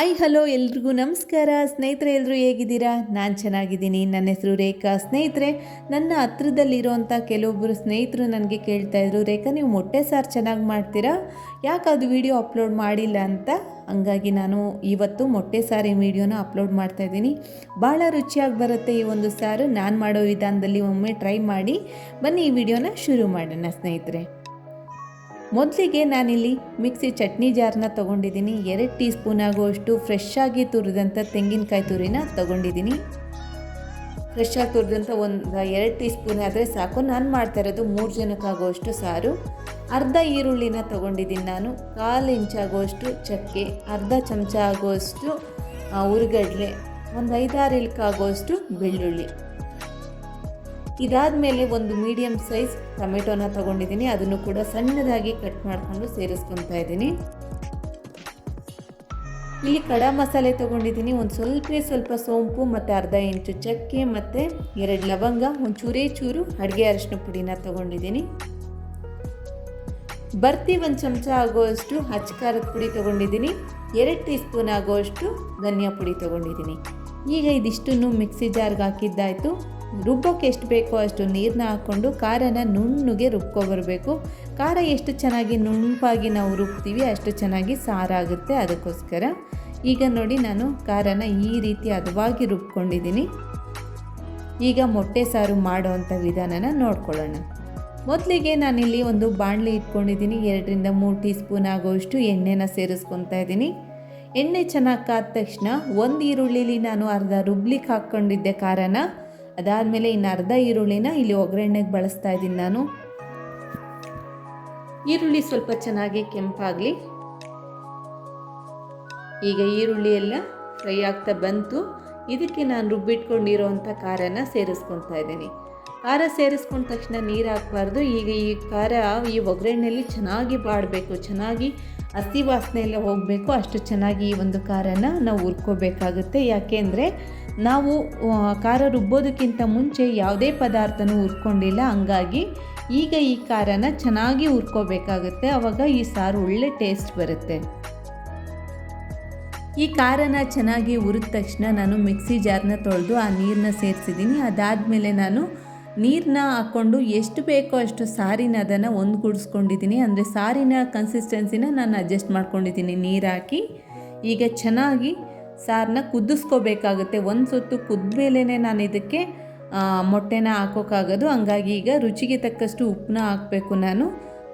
Hi hello ಎಲ್ರಿಗೂ ನಮಸ್ಕಾರ. ಸ್ನೇಹಿತರೆ ಎಲ್ಲರೂ ಹೇಗಿದ್ದೀರಾ? ನಾನು ಚೆನ್ನಾಗಿದ್ದೀನಿ. ನನ್ನ ಹೆಸರು ರೇಖಾ. ಸ್ನೇಹಿತರೆ, ನನ್ನ ಹತ್ರದಲ್ಲಿರೋಂಥ ಕೆಲವೊಬ್ಬರು ಸ್ನೇಹಿತರು ನನಗೆ ಕೇಳ್ತಾ ಇದ್ರು, ರೇಖಾ, ನೀವು ಮೊಟ್ಟೆ ಸಾರು ಚೆನ್ನಾಗಿ ಮಾಡ್ತೀರಾ? ಯಾಕೆ ಅದು ವಿಡಿಯೋ ಅಪ್ಲೋಡ್ ಮಾಡಿಲ್ಲ ಅಂತ? ಹಂಗಾಗಿ ನಾನು ಇವತ್ತು ಮೊಟ್ಟೆ ಸಾರಿ ವಿಡಿಯೋನ ಅಪ್ಲೋಡ್ ಮಾಡ್ತಾ ಇದ್ದೀನಿ. ಭಾಳ ರುಚಿಯಾಗಿ ಬರುತ್ತೆ ಈ ಒಂದು ಸಾರು. ನಾನು ಮಾಡೋ ವಿಧಾನದಲ್ಲಿ ಒಮ್ಮೆ ಟ್ರೈ ಮಾಡಿ. ಬನ್ನಿ ಈ ವಿಡಿಯೋನ ಶುರು ಮಾಡೋಣ, ಸ್ನೇಹಿತರೆ. ಮೊದಲಿಗೆ ನಾನಿಲ್ಲಿ ಮಿಕ್ಸಿ ಚಟ್ನಿ ಜಾರ್ನ ತೊಗೊಂಡಿದ್ದೀನಿ. ಎರಡು ಟೀ ಸ್ಪೂನ್ ಆಗುವಷ್ಟು ಫ್ರೆಶ್ ಆಗಿ ತುರಿದಂಥ ತೆಂಗಿನಕಾಯಿ ತುರಿನ ತೊಗೊಂಡಿದ್ದೀನಿ. ಫ್ರೆಶ್ ಆಗಿ ತುರಿದಂಥ ಒಂದು ಎರಡು ಟೀ ಸ್ಪೂನ್ ಆದರೆ ಸಾಕು. ನಾನು ಮಾಡ್ತಾ ಇರೋದು ಮೂರು ಜನಕ್ಕಾಗುವಷ್ಟು ಸಾರು. ಅರ್ಧ ಈರುಳ್ಳಿನ ತೊಗೊಂಡಿದ್ದೀನಿ ನಾನು. ಕಾಲು ಇಂಚಾಗುವಷ್ಟು ಚಕ್ಕೆ, ಅರ್ಧ ಚಮಚ ಆಗುವಷ್ಟು ಉರುಗಡ್ಲೆ, ಒಂದು ಐದಾರು ಇಲ್ಕಾಗುವಷ್ಟು ಬೆಳ್ಳುಳ್ಳಿ. ಇದಾದಮೇಲೆ ಒಂದು ಮೀಡಿಯಮ್ ಸೈಜ್ ಟೊಮೆಟೊನ ತಗೊಂಡಿದ್ದೀನಿ. ಅದನ್ನು ಕೂಡ ಸಣ್ಣದಾಗಿ ಕಟ್ ಮಾಡಿಕೊಂಡು ಸೇರಿಸ್ಕೊತಾ ಇದ್ದೀನಿ. ಇಲ್ಲಿ ಕಡ ಮಸಾಲೆ ತಗೊಂಡಿದ್ದೀನಿ. ಒಂದು ಸ್ವಲ್ಪ ಸ್ವಲ್ಪ ಸೋಂಪು ಮತ್ತು ಅರ್ಧ ಇಂಚು ಚಕ್ಕೆ ಮತ್ತು ಎರಡು ಲವಂಗ ಒಂದು ಚೂರೇ ಚೂರು ಅಡುಗೆ ಅರಿಶಿನ ಪುಡಿನ ತಗೊಂಡಿದ್ದೀನಿ. ಬರ್ತಿ ಒಂದು ಚಮಚ ಆಗುವಷ್ಟು ಖಾರದ ಪುಡಿ ತೊಗೊಂಡಿದ್ದೀನಿ. ಎರಡು ಟೀ ಸ್ಪೂನ್ ಆಗುವಷ್ಟು ಧನಿಯಾ ಪುಡಿ ತೊಗೊಂಡಿದ್ದೀನಿ. ಈಗ ಇದಿಷ್ಟನ್ನು ಮಿಕ್ಸಿ ಜಾರ್ಗೆ ಹಾಕಿದ್ದಾಯಿತು. ರುಬ್ಬೋಕ್ಕೆ ಎಷ್ಟು ಬೇಕೋ ಅಷ್ಟು ನೀರನ್ನ ಹಾಕ್ಕೊಂಡು ಖಾರನ ನುಣ್ಣಗೆ ರುಬ್ಕೊಬರಬೇಕು ಖಾರ ಎಷ್ಟು ಚೆನ್ನಾಗಿ ನುಣಪಾಗಿ ನಾವು ರುಬ್ತೀವಿ ಅಷ್ಟು ಚೆನ್ನಾಗಿ ಸಾರಾಗುತ್ತೆ ಅದಕ್ಕೋಸ್ಕರ. ಈಗ ನೋಡಿ ನಾನು ಖಾರನ ಈ ರೀತಿ ಹದವಾಗಿ ರುಬ್ಕೊಂಡಿದ್ದೀನಿ. ಈಗ ಮೊಟ್ಟೆ ಸಾರು ಮಾಡೋವಂಥ ವಿಧಾನನ ನೋಡ್ಕೊಳ್ಳೋಣ. ಮೊದಲಿಗೆ ನಾನಿಲ್ಲಿ ಒಂದು ಬಾಣಲಿ ಇಟ್ಕೊಂಡಿದ್ದೀನಿ. ಎರಡರಿಂದ ಮೂರು ಟೀ ಸ್ಪೂನ್ ಆಗೋಷ್ಟು ಎಣ್ಣೆನ ಸೇರಿಸ್ಕೊತಾ ಇದ್ದೀನಿ. ಎಣ್ಣೆ ಚೆನ್ನಾಗಿ ಕಾದ ತಕ್ಷಣ ಒಂದು ಈರುಳ್ಳಿಲಿ ನಾನು ಅರ್ಧ ರುಬ್ಲಿಕ್ಕೆ ಹಾಕ್ಕೊಂಡಿದ್ದೆ ಖಾರನ. ಅದಾದಮೇಲೆ ಇನ್ನು ಅರ್ಧ ಈರುಳ್ಳಿನ ಇಲ್ಲಿ ಒಗ್ಗರಣೆಗೆ ಬಳಸ್ತಾ ಇದ್ದೀನಿ ನಾನು. ಈರುಳ್ಳಿ ಸ್ವಲ್ಪ ಚೆನ್ನಾಗಿ ಕೆಂಪಾಗಲಿ. ಈಗ ಈರುಳ್ಳಿ ಎಲ್ಲ ಫ್ರೈ ಆಗ್ತಾ ಬಂತು. ಇದಕ್ಕೆ ನಾನು ರುಬ್ಬಿಟ್ಕೊಂಡಿರೋವಂಥ ಖಾರನ ಸೇರಿಸ್ಕೊತಾ ಇದ್ದೀನಿ. ಖಾರ ಸೇರಿಸ್ಕೊಂಡ ತಕ್ಷಣ ನೀರು ಹಾಕಬಾರ್ದು. ಈಗ ಈ ಖಾರ ಈ ಒಗ್ಗರಣೆಯಲ್ಲಿ ಚೆನ್ನಾಗಿ ಬಾಡಬೇಕು. ಚೆನ್ನಾಗಿ ಹಸಿ ವಾಸನೆ ಹೋಗಬೇಕು. ಅಷ್ಟು ಚೆನ್ನಾಗಿ ಈ ಒಂದು ಖಾರನ ನಾವು ಹುರ್ಕೋಬೇಕಾಗುತ್ತೆ. ಯಾಕೆಂದರೆ ನಾವು ಖಾರ ರುಬ್ಬೋದಕ್ಕಿಂತ ಮುಂಚೆ ಯಾವುದೇ ಪದಾರ್ಥನೂ ಹುರ್ಕೊಂಡಿಲ್ಲ. ಹಂಗಾಗಿ ಈಗ ಈ ಖಾರನ ಚೆನ್ನಾಗಿ ಹುರ್ಕೋಬೇಕಾಗುತ್ತೆ. ಆವಾಗ ಈ ಸಾರು ಒಳ್ಳೆ ಟೇಸ್ಟ್ ಬರುತ್ತೆ. ಈ ಖಾರನ ಚೆನ್ನಾಗಿ ಹುರಿದ ತಕ್ಷಣ ನಾನು ಮಿಕ್ಸಿ ಜಾರ್ನ ತೊಳೆದು ಆ ನೀರನ್ನ ಸೇರಿಸಿದ್ದೀನಿ. ಅದಾದಮೇಲೆ ನಾನು ನೀರನ್ನ ಹಾಕ್ಕೊಂಡು ಎಷ್ಟು ಬೇಕೋ ಅಷ್ಟು ಸಾರಿನ ಅದನ್ನು ಒಂದುಗೂಡಿಸ್ಕೊಂಡಿದ್ದೀನಿ. ಅಂದರೆ ಸಾರಿನ ಕನ್ಸಿಸ್ಟೆನ್ಸಿನ ನಾನು ಅಡ್ಜಸ್ಟ್ ಮಾಡ್ಕೊಂಡಿದ್ದೀನಿ. ನೀರು ಹಾಕಿ ಈಗ ಚೆನ್ನಾಗಿ ಸಾರನ್ನ ಕುದಿಸ್ಕೋಬೇಕಾಗುತ್ತೆ. ಒಂದು ಸುತ್ತು ಕುದ್ಮೇಲೇ ನಾನು ಇದಕ್ಕೆ ಮೊಟ್ಟೆನ ಹಾಕೋಕ್ಕಾಗೋದು ಹಂಗಾಗಿ ಈಗ ರುಚಿಗೆ ತಕ್ಕಷ್ಟು ಉಪ್ಪನ್ನ ಹಾಕಬೇಕು ನಾನು.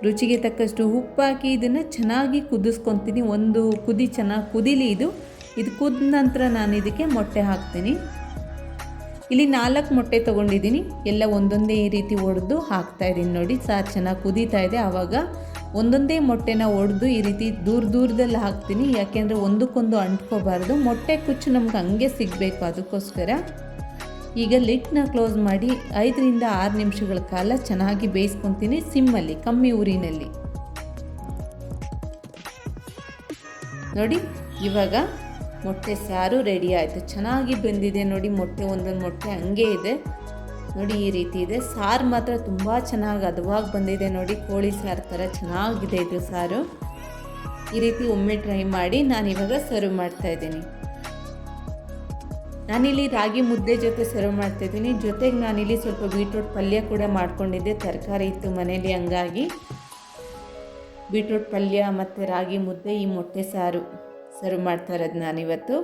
ರುಚಿಗೆ ತಕ್ಕಷ್ಟು ಉಪ್ಪು ಹಾಕಿ ಇದನ್ನು ಚೆನ್ನಾಗಿ ಕುದಿಸ್ಕೊತೀನಿ. ಒಂದು ಕುದಿ ಚೆನ್ನಾಗಿ ಕುದಿಲಿ ಇದು. ಇದು ಕುದ ನಂತರ ನಾನು ಇದಕ್ಕೆ ಮೊಟ್ಟೆ ಹಾಕ್ತೀನಿ. ಇಲ್ಲಿ ನಾಲ್ಕು ಮೊಟ್ಟೆ ತೊಗೊಂಡಿದ್ದೀನಿ. ಎಲ್ಲ ಒಂದೊಂದೇ ರೀತಿ ಒಡೆದು ಹಾಕ್ತಾಯಿದ್ದೀನಿ ನೋಡಿ. ಸಾರು ಚೆನ್ನಾಗಿ ಕುದೀತಾ ಇದೆ. ಆವಾಗ ಒಂದೊಂದೇ ಮೊಟ್ಟೆನ ಒಡೆದು ಈ ರೀತಿ ದೂರ ದೂರದಲ್ಲಿ ಹಾಕ್ತೀನಿ. ಯಾಕೆಂದರೆ ಒಂದಕ್ಕೊಂದು ಅಂಟ್ಕೋಬಾರ್ದು. ಮೊಟ್ಟೆ ಕುಚ್ಚು ನಮ್ಗೆ ಹಂಗೆ ಸಿಗಬೇಕು ಅದಕ್ಕೋಸ್ಕರ. ಈಗ ಲಿಟ್ನ ಕ್ಲೋಸ್ ಮಾಡಿ ಐದರಿಂದ ಆರು ನಿಮಿಷಗಳ ಕಾಲ ಚೆನ್ನಾಗಿ ಬೇಯಿಸ್ಕೊತೀನಿ ಸಿಮ್ಮಲ್ಲಿ, ಕಮ್ಮಿ ಊರಿನಲ್ಲಿ. ನೋಡಿ, ಇವಾಗ ಮೊಟ್ಟೆ ಸಾರು ರೆಡಿ ಆಯಿತು. ಚೆನ್ನಾಗಿ ಬೆಂದಿದೆ ನೋಡಿ, ಮೊಟ್ಟೆ, ಒಂದೊಂದು ಮೊಟ್ಟೆ ಹಂಗೆ ಇದೆ. ನೋಡಿ ಈ ರೀತಿ ಇದೆ. ಸಾರು ಮಾತ್ರ ತುಂಬ ಚೆನ್ನಾಗಿ ಹದವಾಗಿ ಬಂದಿದೆ ನೋಡಿ. ಕೋಳಿ ಸಾರು ಥರ ಚೆನ್ನಾಗಿದೆ ಇದು ಸಾರು. ಈ ರೀತಿ ಒಮ್ಮೆ ಟ್ರೈ ಮಾಡಿ ನಾನು ಇವಾಗ ಸರ್ವ್ ಮಾಡ್ತಾ ಇದ್ದೀನಿ. ನಾನಿಲ್ಲಿ ರಾಗಿ ಮುದ್ದೆ ಜೊತೆ ಸರ್ವ್ ಮಾಡ್ತಾ ಇದ್ದೀನಿ. ಜೊತೆಗೆ ನಾನಿಲ್ಲಿ ಸ್ವಲ್ಪ ಬೀಟ್ರೂಟ್ ಪಲ್ಯ ಕೂಡ ಮಾಡ್ಕೊಂಡಿದ್ದೆ. ತರಕಾರಿ ಇತ್ತು ಮನೇಲಿ ಹಂಗಾಗಿ. ಬೀಟ್ರೂಟ್ ಪಲ್ಯ ಮತ್ತು ರಾಗಿ ಮುದ್ದೆ ಈ ಮೊಟ್ಟೆ ಸಾರು ಸರ್ವ್ ಮಾಡ್ತಾ ಇರೋದು ನಾನಿವತ್ತು.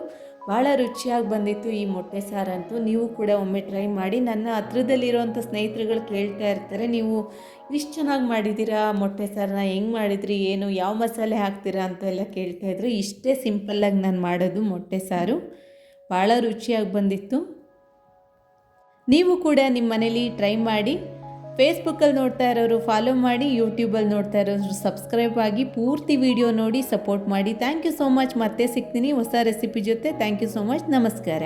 ಭಾಳ ರುಚಿಯಾಗಿ ಬಂದಿತ್ತು ಈ ಮೊಟ್ಟೆ ಸಾರಂತೂ. ನೀವು ಕೂಡ ಒಮ್ಮೆ ಟ್ರೈ ಮಾಡಿ ನನ್ನ ಹತ್ರದಲ್ಲಿರುವಂಥ ಸ್ನೇಹಿತರುಗಳು ಕೇಳ್ತಾ ಇರ್ತಾರೆ, ನೀವು ಇಷ್ಟು ಚೆನ್ನಾಗಿ ಮಾಡಿದ್ದೀರಾ ಮೊಟ್ಟೆ ಸಾರನ್ನ, ಹೆಂಗೆ ಮಾಡಿದ್ರಿ, ಏನು, ಯಾವ ಮಸಾಲೆ ಹಾಕ್ತೀರಾ ಅಂತೆಲ್ಲ ಕೇಳ್ತಾಯಿದ್ರು ಇಷ್ಟೇ ಸಿಂಪಲ್ಲಾಗಿ ನಾನು ಮಾಡೋದು ಮೊಟ್ಟೆ ಸಾರು. ಭಾಳ ರುಚಿಯಾಗಿ ಬಂದಿತ್ತು. ನೀವು ಕೂಡ ನಿಮ್ಮ ಮನೇಲಿ ಟ್ರೈ ಮಾಡಿ ಫೇಸ್ಬುಕ್ಕಲ್ಲಿ ನೋಡ್ತಾ ಇರೋರು ಫಾಲೋ ಮಾಡಿ ಯೂಟ್ಯೂಬಲ್ಲಿ ನೋಡ್ತಾ ಇರೋರು ಸಬ್ಸ್ಕ್ರೈಬ್ ಆಗಿ ಪೂರ್ತಿ ವಿಡಿಯೋ ನೋಡಿ ಸಪೋರ್ಟ್ ಮಾಡಿ. ಥ್ಯಾಂಕ್ ಯು ಸೋ ಮಚ್ ಮತ್ತೆ ಸಿಗ್ತೀನಿ ಹೊಸ ರೆಸಿಪಿ ಜೊತೆ. ಥ್ಯಾಂಕ್ ಯು ಸೋ ಮಚ್ ನಮಸ್ಕಾರ.